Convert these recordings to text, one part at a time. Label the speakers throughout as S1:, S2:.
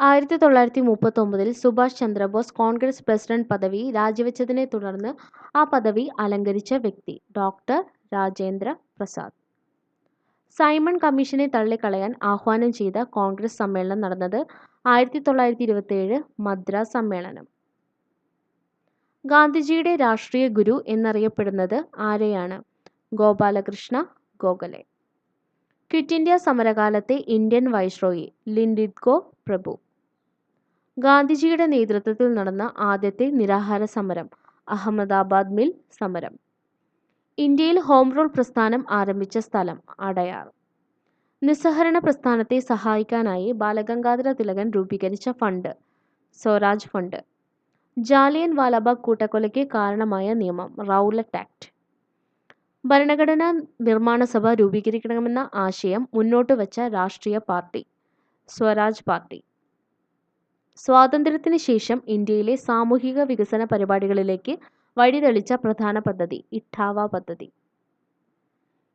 S1: ആയിരത്തി തൊള്ളായിരത്തി മുപ്പത്തൊമ്പതിൽ സുഭാഷ് ചന്ദ്രബോസ് കോൺഗ്രസ് പ്രസിഡന്റ് പദവി രാജിവെച്ചതിനെ തുടർന്ന് ആ പദവി അലങ്കരിച്ച വ്യക്തി ഡോക്ടർ രാജേന്ദ്ര പ്രസാദ്. സൈമൺ കമ്മീഷനെ തള്ളിക്കളയാൻ ആഹ്വാനം ചെയ്ത കോൺഗ്രസ് സമ്മേളനം നടന്നത് ആയിരത്തി തൊള്ളായിരത്തി ഇരുപത്തിയേഴ് മദ്രാസ് സമ്മേളനം. ഗാന്ധിജിയുടെ രാഷ്ട്രീയ ഗുരു എന്നറിയപ്പെടുന്നത് ആരെയാണ്? ഗോപാലകൃഷ്ണ ഗോഖലെ. ക്വിറ്റ് ഇന്ത്യ സമരകാലത്തെ ഇന്ത്യൻ വൈസ്രോയി ലിൻലിത്ഗോ പ്രഭു. ഗാന്ധിജിയുടെ നേതൃത്വത്തിൽ നടന്ന ആദ്യത്തെ നിരാഹാര സമരം അഹമ്മദാബാദ് മിൽ സമരം. ഇന്ത്യയിൽ ഹോം റൂൾ പ്രസ്ഥാനം ആരംഭിച്ച സ്ഥലം അടയാർ. നിസ്സഹരണ പ്രസ്ഥാനത്തെ സഹായിക്കാനായി ബാലഗംഗാധര തിലകൻ രൂപീകരിച്ച ഫണ്ട് സ്വരാജ് ഫണ്ട്. ജാലിയൻ വാലാബാഗ് കൂട്ടക്കൊലയ്ക്ക് കാരണമായ നിയമം റൗലറ്റ് ആക്ട്. ഭരണഘടനാ നിർമ്മാണ സഭ രൂപീകരിക്കണമെന്ന ആശയം മുന്നോട്ട് വെച്ച രാഷ്ട്രീയ പാർട്ടി സ്വരാജ് പാർട്ടി. സ്വാതന്ത്ര്യത്തിന് ശേഷം ഇന്ത്യയിലെ സാമൂഹിക വികസന പരിപാടികളിലേക്ക് വഴിതെളിച്ച പ്രധാന പദ്ധതി ഇട്ടാവ പദ്ധതി.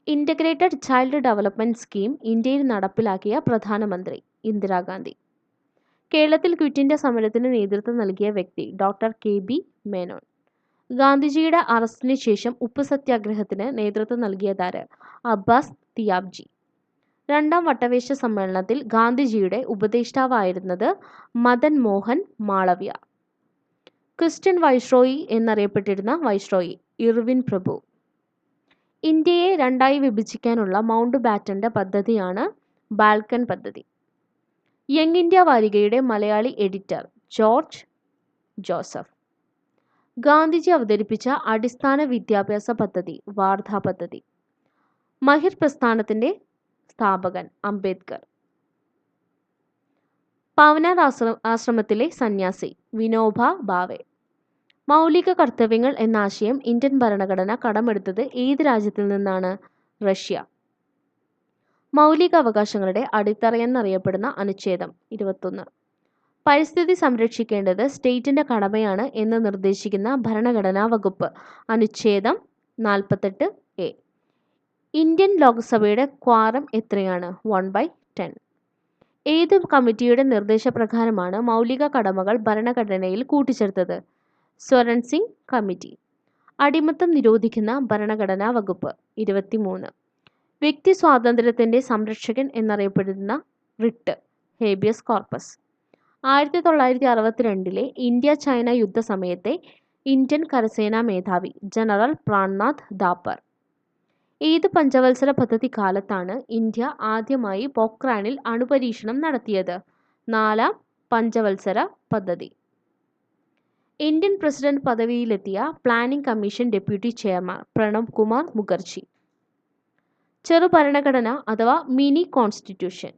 S1: ഇന്റഗ്രേറ്റഡ് ചൈൽഡ് ഡെവലപ്മെന്റ് സ്കീം ഇന്ത്യയിൽ നടപ്പിലാക്കിയ പ്രധാനമന്ത്രി ഇന്ദിരാഗാന്ധി. കേരളത്തിൽ ക്വിറ്റ് ഇന്ത്യ സമരത്തിന് നേതൃത്വം നൽകിയ വ്യക്തി ഡോക്ടർ കെ. ബി. മേനോൻ. ഗാന്ധിജിയുടെ അറസ്റ്റിന് ശേഷം ഉപ്പ് സത്യാഗ്രഹത്തിന് നേതൃത്വം നൽകിയതാര്? അബ്ബാസ് തിയാബ്ജി. രണ്ടാം വട്ടവേശ സമ്മേളനത്തിൽ ഗാന്ധിജിയുടെ ഉപദേഷ്ടാവായിരുന്നത് മദൻ മോഹൻ മാളവ്യ. ക്രിസ്ത്യൻ വൈസ്രോയി എന്നറിയപ്പെട്ടിരുന്ന വൈസ്രോയി ഇർവിൻ പ്രഭു. ഇന്ത്യയെ രണ്ടായി വിഭജിക്കാനുള്ള മൗണ്ട് ബാറ്റന്റെ പദ്ധതിയാണ് ബാൽക്കൻ പദ്ധതി. Young India വാരികയുടെ Malayali editor George Joseph. Gandhiji അവതരിപ്പിച്ച അടിസ്ഥാന വിദ്യാഭ്യാസ പദ്ധതി വാർധ പദ്ധതി. മഹിർ പ്രസ്ഥാനത്തിന്റെ സ്ഥാപകൻ അംബേദ്കർ. പാവനാർ ആശ്രമത്തിലെ സന്യാസി വിനോബ ഭാവെ. മൗലിക കർത്തവ്യങ്ങൾ എന്ന ആശയം ഇന്ത്യൻ ഭരണഘടന കടമെടുത്തത് ഏത് രാജ്യത്തിൽ നിന്നാണ്? റഷ്യ. മൗലിക അവകാശങ്ങളുടെ അടിത്തറയെന്നറിയപ്പെടുന്ന അനുച്ഛേദം ഇരുപത്തൊന്ന്. പരിസ്ഥിതി സംരക്ഷിക്കേണ്ടത് സ്റ്റേറ്റിന്റെ കടമയാണ് എന്ന് നിർദ്ദേശിക്കുന്ന ഭരണഘടനാ വകുപ്പ് അനുച്ഛേദം നാൽപ്പത്തെട്ട്. ഇന്ത്യൻ ലോക്സഭയുടെ ക്വാറം എത്രയാണ്? One by ten. ഏത് കമ്മിറ്റിയുടെ നിർദ്ദേശപ്രകാരമാണ് മൗലിക കടമകൾ ഭരണഘടനയിൽ കൂട്ടിച്ചേർത്തത്? സ്വരൺ സിംഗ് കമ്മിറ്റി. അടിമത്തം നിരോധിക്കുന്ന ഭരണഘടനാ വകുപ്പ് ഇരുപത്തിമൂന്ന്. വ്യക്തി സ്വാതന്ത്ര്യത്തിന്റെ സംരക്ഷകൻ എന്നറിയപ്പെടുന്ന റിട്ട് ഹേബിയസ് കോർപ്പസ്. ആയിരത്തി തൊള്ളായിരത്തി അറുപത്തിരണ്ടിലെ ഇന്ത്യ ചൈന യുദ്ധ സമയത്തെ ഇന്ത്യൻ കരസേനാ മേധാവി ജനറൽ പ്രാൺനാഥ് ഥാപ്പർ. ഏത് പഞ്ചവത്സര പദ്ധതി കാലത്താണ് ഇന്ത്യ ആദ്യമായി പോക്രാനിൽ അണുപരീക്ഷണം നടത്തിയത്? നാലാം പഞ്ചവത്സര പദ്ധതി. Indian president പദവിയിലെത്തിയ planning commission deputy chairman Pranab Kumar Mukherjee. ചെറുഭരണഘടന അഥവാ മിനി കോൺസ്റ്റിറ്റ്യൂഷൻ.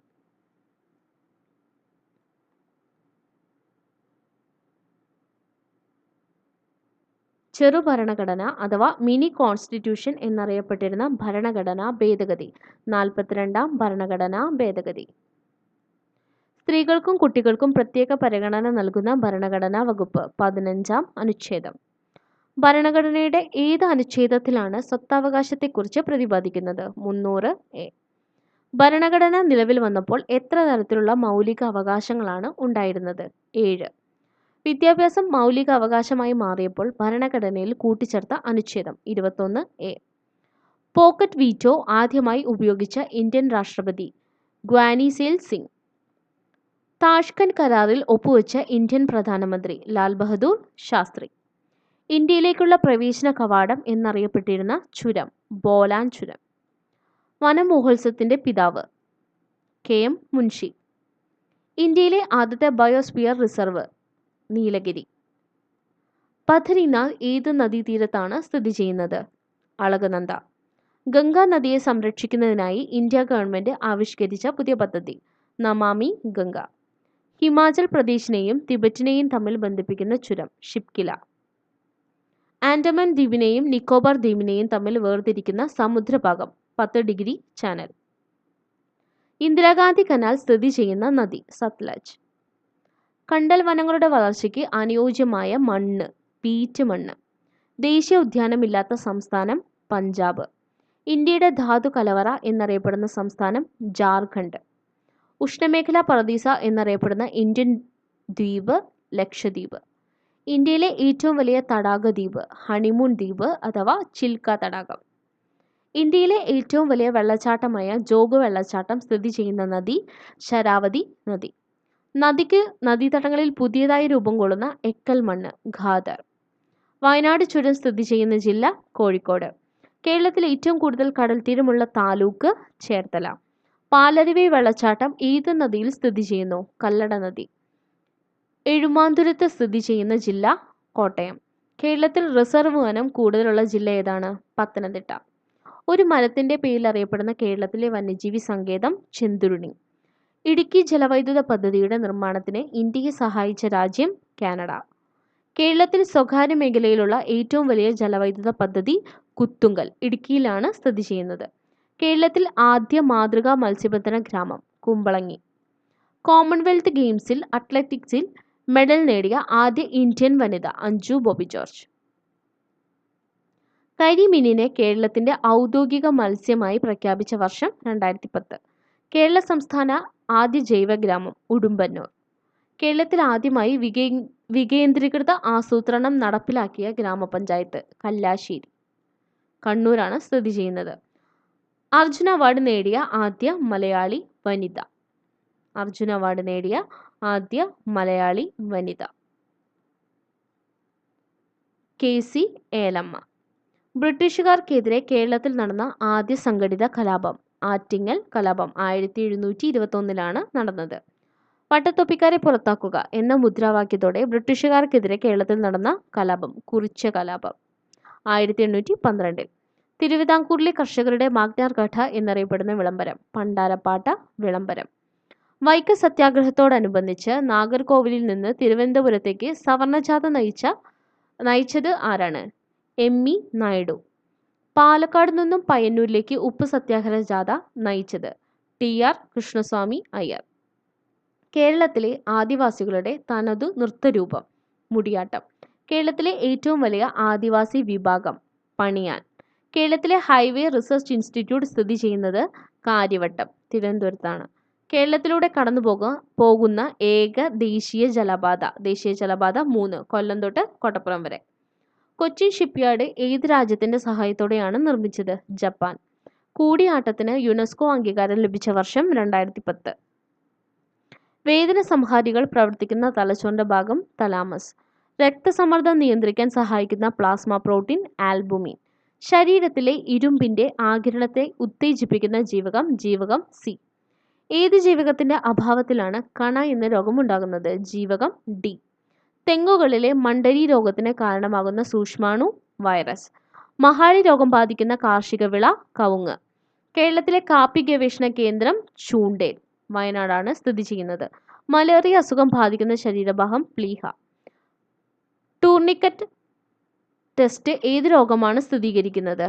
S1: ചെറുഭരണഘടന അഥവാ മിനി കോൺസ്റ്റിറ്റ്യൂഷൻ എന്നറിയപ്പെട്ടിരുന്ന ഭരണഘടനാ ഭേദഗതി നാൽപ്പത്തിരണ്ടാം ഭരണഘടനാ ഭേദഗതി. സ്ത്രീകൾക്കും കുട്ടികൾക്കും പ്രത്യേക പരിഗണന നൽകുന്ന ഭരണഘടനാ വകുപ്പ് പതിനഞ്ചാം അനുച്ഛേദം. ഭരണഘടനയുടെ ഏത് അനുച്ഛേദത്തിലാണ് സ്വത്തവകാശത്തെക്കുറിച്ച് പ്രതിപാദിക്കുന്നത്? മുന്നൂറ് എ. ഭരണഘടന നിലവിൽ വന്നപ്പോൾ എത്ര തരത്തിലുള്ള മൗലിക അവകാശങ്ങളാണ് ഉണ്ടായിരുന്നത്? ഏഴ്. വിദ്യാഭ്യാസം മൗലിക അവകാശമായി മാറിയപ്പോൾ ഭരണഘടനയിൽ കൂട്ടിച്ചേർത്ത അനുച്ഛേദം ഇരുപത്തൊന്ന് എ. പോക്കറ്റ് വീറ്റോ ആദ്യമായി ഉപയോഗിച്ച ഇന്ത്യൻ രാഷ്ട്രപതി ഗ്വാനിസേൽ സിംഗ്. താഷ്കൻഡ് കരാറിൽ ഒപ്പുവെച്ച ഇന്ത്യൻ പ്രധാനമന്ത്രി ലാൽ ബഹദൂർ ശാസ്ത്രി. ഇന്ത്യയിലേക്കുള്ള പ്രവേശന കവാടം എന്നറിയപ്പെട്ടിരുന്ന ചുരം ബോലാൻ ചുരം. വനമഹോത്സവത്തിന്റെ പിതാവ് കെ. എം. മുൻഷി. ഇന്ത്യയിലെ ആദ്യത്തെ ബയോസ്ഫിയർ റിസർവ് നീലഗിരി. പഥരിനാൽ ഏത് നദീതീരത്താണ് സ്ഥിതി ചെയ്യുന്നത്? അളകനന്ദ. ഗംഗാ നദിയെ സംരക്ഷിക്കുന്നതിനായി ഇന്ത്യ ഗവൺമെന്റ് ആവിഷ്കരിച്ച പുതിയ പദ്ധതി നമാമി ഗംഗ. ഹിമാചൽ പ്രദേശിനെയും തിബറ്റിനെയും തമ്മിൽ ബന്ധിപ്പിക്കുന്ന ചുരം ഷിപ്കില. ആൻഡമാൻ ദ്വീപിനെയും നിക്കോബാർ ദ്വീപിനെയും തമ്മിൽ വേർതിരിക്കുന്ന സമുദ്രഭാഗം പത്ത് ഡിഗ്രി ചാനൽ. ഇന്ദിരാഗാന്ധി കനാൽ സ്ഥിതി ചെയ്യുന്ന നദി സത്ലജ്. കണ്ടൽ വനങ്ങളുടെ വളർച്ചയ്ക്ക് അനുയോജ്യമായ മണ്ണ് പീറ്റ് മണ്ണ്. ദേശീയ ഉദ്യാനമില്ലാത്ത സംസ്ഥാനം പഞ്ചാബ്. ഇന്ത്യയുടെ ധാതു കലവറ എന്നറിയപ്പെടുന്ന സംസ്ഥാനം ജാർഖണ്ഡ്. ഉഷ്ണമേഖലാ പറദീസ എന്നറിയപ്പെടുന്ന ഇന്ത്യൻ ദ്വീപ് ലക്ഷദ്വീപ് ഇന്ത്യയിലെ ഏറ്റവും വലിയ തടാക ദ്വീപ് ഹണിമൂൺ ദ്വീപ് അഥവാ ചിൽക്ക തടാകം ഇന്ത്യയിലെ ഏറ്റവും വലിയ വെള്ളച്ചാട്ടമായ ജോഗ് വെള്ളച്ചാട്ടം സ്ഥിതി ചെയ്യുന്ന നദി ശരാവതി നദി നദിക്ക് നദീതടങ്ങളിൽ പുതിയതായി രൂപം കൊള്ളുന്ന എക്കൽ മണ്ണ് ഖാദർ. വയനാട് ചുരം സ്ഥിതി ചെയ്യുന്ന ജില്ല കോഴിക്കോട്. കേരളത്തിലെ ഏറ്റവും കൂടുതൽ കടൽ തീരമുള്ള താലൂക്ക് ചേർത്തല. പാലരുവി വെള്ളച്ചാട്ടം ഏത് നദിയിൽ സ്ഥിതി ചെയ്യുന്നു? കല്ലട നദി. എഴുമാന്തുരത്ത് സ്ഥിതി ചെയ്യുന്ന ജില്ല കോട്ടയം. കേരളത്തിൽ റിസർവ് വനം കൂടുതലുള്ള ജില്ല ഏതാണ്? പത്തനംതിട്ട. ഒരു മരത്തിന്റെ പേരിൽ അറിയപ്പെടുന്ന കേരളത്തിലെ വന്യജീവി സങ്കേതം ചെന്തുരുണി. ഇടുക്കി ജലവൈദ്യുത പദ്ധതിയുടെ നിർമ്മാണത്തിന് ഇന്ത്യയെ സഹായിച്ച രാജ്യം കാനഡ. കേരളത്തിൽ സ്വകാര്യ മേഖലയിലുള്ള ഏറ്റവും വലിയ ജലവൈദ്യുത പദ്ധതി കുത്തുങ്കൽ ഇടുക്കിയിലാണ് സ്ഥിതി ചെയ്യുന്നത്. കേരളത്തിൽ ആദ്യ മാതൃകാ മത്സ്യബന്ധന ഗ്രാമം കുമ്പളങ്ങി. കോമൺവെൽത്ത് ഗെയിംസിൽ അത്ലറ്റിക്സിൽ മെഡൽ നേടിയ ആദ്യ ഇന്ത്യൻ വനിത അഞ്ജു ബോബി ജോർജ്. കരിമീനിനെ കേരളത്തിന്റെ ഔദ്യോഗിക മത്സ്യമായി പ്രഖ്യാപിച്ച വർഷം രണ്ടായിരത്തി പത്ത്. കേരള സംസ്ഥാന ആദ്യ ജൈവഗ്രാമം ഉടുമ്പന്നൂർ. കേരളത്തിൽ ആദ്യമായി വികേ വികേന്ദ്രീകൃത ആസൂത്രണം നടപ്പിലാക്കിയ ഗ്രാമപഞ്ചായത്ത് കല്ലാശ്ശേരി. കണ്ണൂരാണ് സ്ഥിതി ചെയ്യുന്നത്. അർജുന അവാർഡ് നേടിയ ആദ്യ മലയാളി വനിത. അർജുന അവാർഡ് നേടിയ ആദ്യ മലയാളി വനിത. K C Elamma. ബ്രിട്ടീഷുകാർക്കെതിരെ കേരളത്തിൽ നടന്ന ആദ്യ സംഘടിത കലാപം. ആറ്റിങ്ങൽ കലാപം ആയിരത്തി എഴുന്നൂറ്റി ഇരുപത്തൊന്നിലാണ് നടന്നത്. പട്ടത്തൊപ്പിക്കാരെ പുറത്താക്കുക എന്ന മുദ്രാവാക്യത്തോടെ ബ്രിട്ടീഷുകാർക്കെതിരെ കേരളത്തിൽ നടന്ന കലാപം കുറിച്ച കലാപം. ആയിരത്തി എണ്ണൂറ്റി പന്ത്രണ്ടിൽ തിരുവിതാംകൂറിലെ കർഷകരുടെ മാഗ്നാർ കഥ എന്നറിയപ്പെടുന്ന വിളംബരം പണ്ടാരപ്പാട്ട വിളംബരം. വൈക്ക സത്യാഗ്രഹത്തോടനുബന്ധിച്ച് നാഗർകോവിലിൽ നിന്ന് തിരുവനന്തപുരത്തേക്ക് സവർണജാഥ നയിച്ച നയിച്ചത് ആരാണ്? M E Naidu. പാലക്കാട് നിന്നും പയ്യന്നൂരിലേക്ക് ഉപ്പ് സത്യാഗ്രഹ ജാഥ നയിച്ചത് ടി ആർ കൃഷ്ണസ്വാമി അയ്യർ. കേരളത്തിലെ ആദിവാസികളുടെ തനതു നൃത്തരൂപം മുടിയാട്ടം. കേരളത്തിലെ ഏറ്റവും വലിയ ആദിവാസി വിഭാഗം പണിയാൻ. കേരളത്തിലെ ഹൈവേ റിസർച്ച് ഇൻസ്റ്റിറ്റ്യൂട്ട് സ്ഥിതി ചെയ്യുന്നത് കാര്യവട്ടം തിരുവനന്തപുരത്താണ്. കേരളത്തിലൂടെ കടന്നു പോക പോകുന്ന ഏക ദേശീയ ജലപാത ദേശീയ ജലപാത മൂന്ന് കൊല്ലം തൊട്ട് കോട്ടപ്പുറം വരെ. കൊച്ചിൻ ഷിപ്പ്യാർഡ് ഏത് രാജ്യത്തിന്റെ സഹായത്തോടെയാണ് നിർമ്മിച്ചത്? ജപ്പാൻ. കൂടിയാട്ടത്തിന് യുനെസ്കോ അംഗീകാരം ലഭിച്ച വർഷം രണ്ടായിരത്തി പത്ത് വേദന സംഹാരികൾ പ്രവർത്തിക്കുന്ന തലച്ചോറിന്റെ ഭാഗം തലാമസ്. രക്തസമ്മർദ്ദം നിയന്ത്രിക്കാൻ സഹായിക്കുന്ന പ്ലാസ്മ പ്രോട്ടീൻ ആൽബുമിൻ. ശരീരത്തിലെ ഇരുമ്പിന്റെ ആകിരണത്തെ ഉത്തേജിപ്പിക്കുന്ന ജീവകം ജീവകം സി. ഏത് ജീവകത്തിന്റെ അഭാവത്തിലാണ് കണ എന്ന രോഗം ഉണ്ടാകുന്നത് ജീവകം ഡി. തെങ്ങുകളിലെ മണ്ടരി രോഗത്തിന് കാരണമാകുന്ന സൂക്ഷ്മാണു വൈറസ് മഹാരി രോഗം ബാധിക്കുന്ന കാർഷിക വിള കവുങ്ങ്. കേരളത്തിലെ കാപ്പി ഗവേഷണ കേന്ദ്രം ചൂണ്ടേൽ വയനാടാണ് സ്ഥിതി ചെയ്യുന്നത്. മലേറിയ അസുഖം ബാധിക്കുന്ന ശരീരഭാഗം പ്ലീഹ. ടൂർണിക്കറ്റ് ടെസ്റ്റ് ഏത് രോഗമാണ് സ്ഥിരീകരിക്കുന്നത്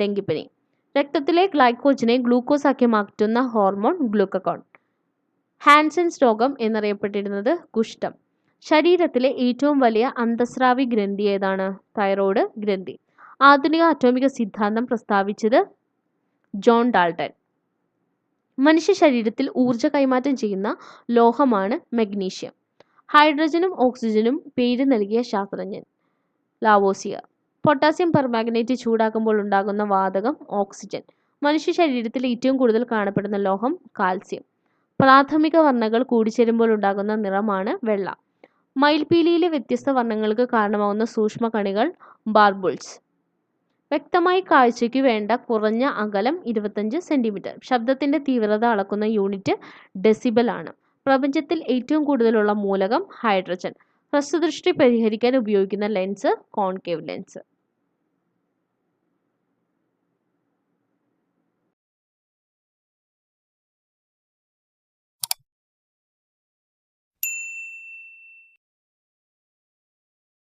S1: ഡെങ്കിപ്പനി. രക്തത്തിലെ ഗ്ലൈക്കോജിനെ ഗ്ലൂക്കോസ് ആക്കി മാറ്റുന്ന ഹോർമോൺ ഗ്ലൂക്കോൺ ഹാൻസൻസ് രോഗം എന്നറിയപ്പെട്ടിരുന്നത് കുഷ്ഠം. ശരീരത്തിലെ ഏറ്റവും വലിയ അന്തസ്രാവി ഗ്രന്ഥി ഏതാണ്? തൈറോയ്ഡ് ഗ്രന്ഥി. ആധുനിക അറ്റോമിക സിദ്ധാന്തം പ്രസ്താവിച്ചത് ജോൺ ഡാൾട്ടൻ മനുഷ്യ ശരീരത്തിൽ ഊർജ കൈമാറ്റം ചെയ്യുന്ന ലോഹമാണ് മഗ്നീഷ്യം. ഹൈഡ്രജനും ഓക്സിജനും പേര് നൽകിയ ശാസ്ത്രജ്ഞൻ ലാവോസിയ. പൊട്ടാസ്യം പെർമാഗ്നേറ്റ് ചൂടാക്കുമ്പോൾ ഉണ്ടാകുന്ന വാതകം ഓക്സിജൻ. മനുഷ്യ ശരീരത്തിൽ ഏറ്റവും കൂടുതൽ കാണപ്പെടുന്ന ലോഹം കാൽസ്യം. പ്രാഥമിക വർണങ്ങൾ കൂടിച്ചേരുമ്പോൾ ഉണ്ടാകുന്ന നിറമാണ് വെള്ള. മയിൽപീലിയിലെ വ്യത്യസ്ത വർണങ്ങൾക്ക് കാരണമാകുന്ന സൂക്ഷ്മകണികൾ ബാർബുൾസ്. വ്യക്തമായി കാഴ്ചയ്ക്ക് വേണ്ട കുറഞ്ഞ അകലം ഇരുപത്തഞ്ച് സെന്റിമീറ്റർ. ശബ്ദത്തിന്റെ തീവ്രത അളക്കുന്ന യൂണിറ്റ് ഡെസിബൽ ആണ്. പ്രപഞ്ചത്തിൽ ഏറ്റവും കൂടുതലുള്ള മൂലകം ഹൈഡ്രജൻ. ഹ്രസ്വദൃഷ്ടി പരിഹരിക്കാൻ ഉപയോഗിക്കുന്ന ലെൻസ് കോൺകേവ് ലെൻസ്.